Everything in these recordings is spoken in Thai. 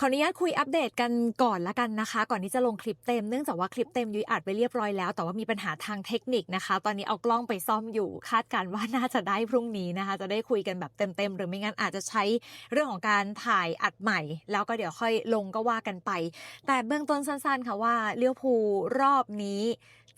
ขออนุญาตคุยอัปเดตกันก่อนละกันนะคะ ก่อนที่จะลงคลิปเต็มเนื่องจากว่าคลิปเต็มยุ้ยอัดไปเรียบร้อยแล้ว แต่ว่ามีปัญหาทางเทคนิคนะคะ ตอนนี้เอากล้องไปซ่อมอยู่ คาดการณ์ว่าน่าจะได้พรุ่งนี้นะคะ จะได้คุยกันแบบเต็มๆหรือไม่งั้นอาจจะใช้เรื่องของการถ่ายอัดใหม่ แล้วก็เดี๋ยวค่อยลงก็ว่ากันไป แต่เบื้องต้นสั้นๆค่ะว่าเลี้ยวภูรอบนี้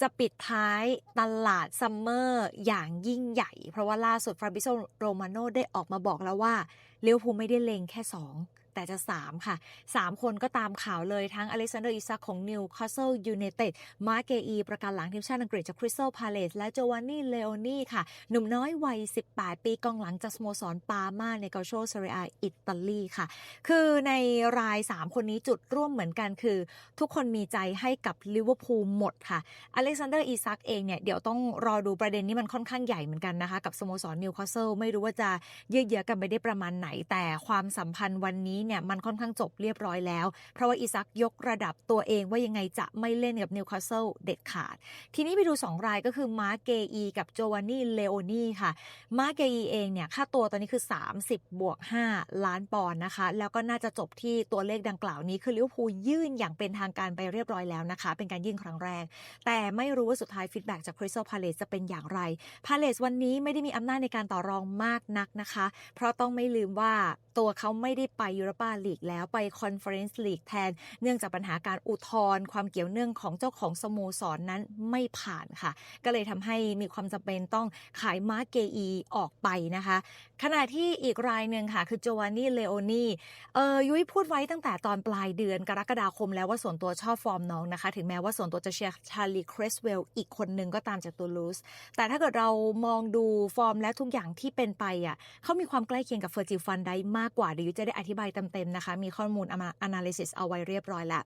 จะปิดท้ายตลาดซัมเมอร์อย่างยิ่งใหญ่ เพราะว่าล่าสุดฟราบิโซโรมาโนได้ออกมาบอกแล้วว่าเลี้ยวภูไม่ได้เลงแค่ 2 แต่จะ 3 ค่ะ 3 คนก็ตามข่าวเลยทั้งอเล็กซานเดอร์อิซักของนิวคาสเซิลยูไนเต็ดมาเกอี ประกันหลังทีมชาติอังกฤษจากคริสตัลพาเลสและโจวานนี่เลโอนี่ค่ะ หนุ่มน้อยวัย 18 ปีกองหลังจากสโมสรปาร์มาในกาโชเซเรียอิตาลีค่ะ คือในราย 3 คนนี้จุดร่วมเหมือนกันคือ ทุกคนมีใจให้กับลิเวอร์พูลหมดค่ะอเล็กซานเดอร์อีซักเองเนี่ยเดี๋ยวต้องรอดูประเด็นนี้มันค่อนข้างใหญ่เหมือนกันนะคะกับสโมสรนิวคาสเซิลไม่รู้ว่าจะยืดเยื้อกันไปได้ประมาณไหนแต่ความสัมพันธ์วันนี้เนี่ยมันค่อนข้างจบเรียบร้อยแล้ว เพราะว่าอีซักยกระดับตัวเองว่ายังไงจะไม่เล่นกับนิวคาสเซิลเด็ดขาด ทีนี้ไปดู 2 รายก็คือมาร์เกอีกับโจวานนี่เลโอนี่ค่ะ มาร์เกอีเองเนี่ยค่าตัวตอนนี้คือ 30 บวก 5 ล้านปอนด์นะคะ แล้วก็น่าจะจบที่ตัวเลขดังกล่าวนี้คือลิเวอร์พูลยื่นอย่างเป็นทางการไปเรียบร้อยแล้วนะคะ เป็นการยื่นครั้งแรก แต่ไม่รู้ว่าสุดท้ายฟีดแบ็กจากคริสตัลพาเลสจะเป็นอย่างไรพาเลสวันนี้ไม่ได้มีอำนาจในการต่อรองมากนักนะคะ เพราะต้องไม่ลืมว่าตัวเขาไม่ได้ไปยูโรปปาลีกแล้วไปคอนเฟอเรนซ์ลีกแทน เนื่องจากปัญหาการอุทธรณ์ความเกี่ยวเนื่องของเจ้าของสโมสรนนั้นไม่ผ่านค่ะ ก็เลยทำให้มีความจำเป็นต้องขายมาร์เกอีออกไปนะคะ ขณะที่อีกรายหนึ่งค่ะ คือโจวานนี่เลโอนี่เออยุ้ยพูดไว้ตั้งแต่ตอนปลายเดือนกรกฎาคมแล้วว่าส่วนตัวชอบฟอร์มน้องนะคะ ถึงแม้ว่าส่วนตัวจะเชียร์ชาลีครสเวลอีกคนหนึ่งก็ตามจากตัวลูสแต่ถ้าเกิดเรามองดูฟอร์มและทุกอย่างที่เป็นไปอะเขามีความใกล้เคียงกับเฟอร์จิฟันได้มากกว่าเดี๋ยวยุ้ยจะได้อธิบายเต็มๆนะคะ มีข้อมูล analysis เอาไว้เรียบร้อยแล้ว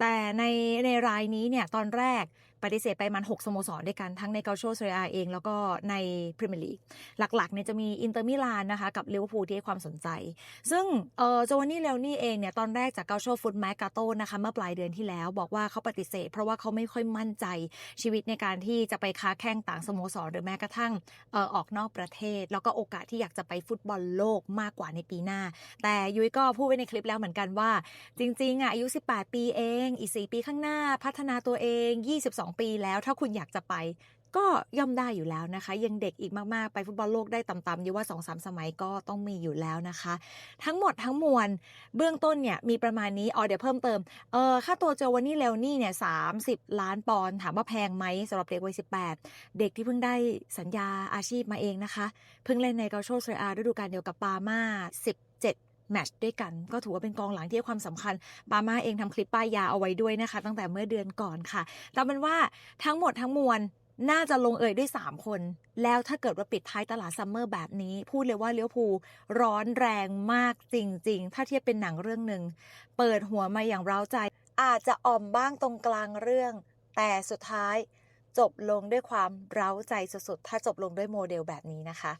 แต่ในในรายนี้เนี่ยตอนแรก ปฏิเสธไปมัน 6 สโมสรด้วยกันทั้งในเกาโชเซเรียเอง แล้วก็ในพรีเมียร์ลีกหลักๆเนี่ยจะมีอินเตอร์มิลานนะคะกับลิเวอร์พูลที่ให้ความสนใจ ซึ่งเออโจวานนี่เลวนี่เองเนี่ยตอนแรกจากเกาโชฟุตแมกกาโตนะคะเมื่อปลายเดือนที่แล้วบอกว่าเขาปฏิเสธ เพราะว่าเขาไม่ค่อยมั่นใจชีวิตในการที่จะไปค้าแข่งต่างสโมสรหรือแม้กระทั่งเออออกนอกประเทศ แล้วก็โอกาสที่อยากจะไปฟุตบอลโลกมากกว่าในปีหน้า แต่ยุ้ยก็พูดไว้ในคลิปแล้วเหมือนกันว่า จริงๆอะอายุ 18 ปีเอง อีก 4 ปีข้างหน้าพัฒนาตัวเอง 22ปีแล้ว ถ้าคุณอยากจะไป ก็ย่อมได้อยู่แล้วนะคะ ยังเด็กอีกมากๆ ไปฟุตบอลโลกได้ต่ำๆยู่ว่า2-3สมัยก็ต้องมีอยู่แล้วนะคะ ทั้งหมดทั้งมวลเบื้องต้นเนี่ยมีประมาณนี้อ๋อเดี๋ยวเพิ่มเติมเออค่าตัวโจวานนี่เลวนี่เนี่ย30ล้านปอนด์ถามว่าแพงไหมสำหรับเด็กวัย18 เด็กที่เพิ่งได้สัญญาอาชีพมาเองนะคะ เพิ่งเล่นในเกาโชเซเรียฤดูกาลเดียวกับปาม่า17 แมตช์ด้วยกัน ก็ถือว่าเป็นกองหลังที่ให้ความสำคัญปาม่าเองทำคลิปป้ายยาเอาไว้ด้วยนะคะ ตั้งแต่เมื่อเดือนก่อนค่ะแต่เป็นว่าทั้งหมดทั้งมวลน่าจะลงเอยด้วย 3 คน แล้วถ้าเกิดว่าปิดท้ายตลาดซัมเมอร์แบบนี้ พูดเลยว่าเลี้ยวภูร้อนแรงมากจริง ๆ ถ้าเทียบเป็นหนังเรื่องหนึ่ง เปิดหัวมาอย่างเร้าใจ อาจจะอ่อมบ้างตรงกลางเรื่อง แต่สุดท้ายจบลงด้วยความเร้าใจสุดๆ ถ้าจบลงด้วยโมเดลแบบนี้นะคะ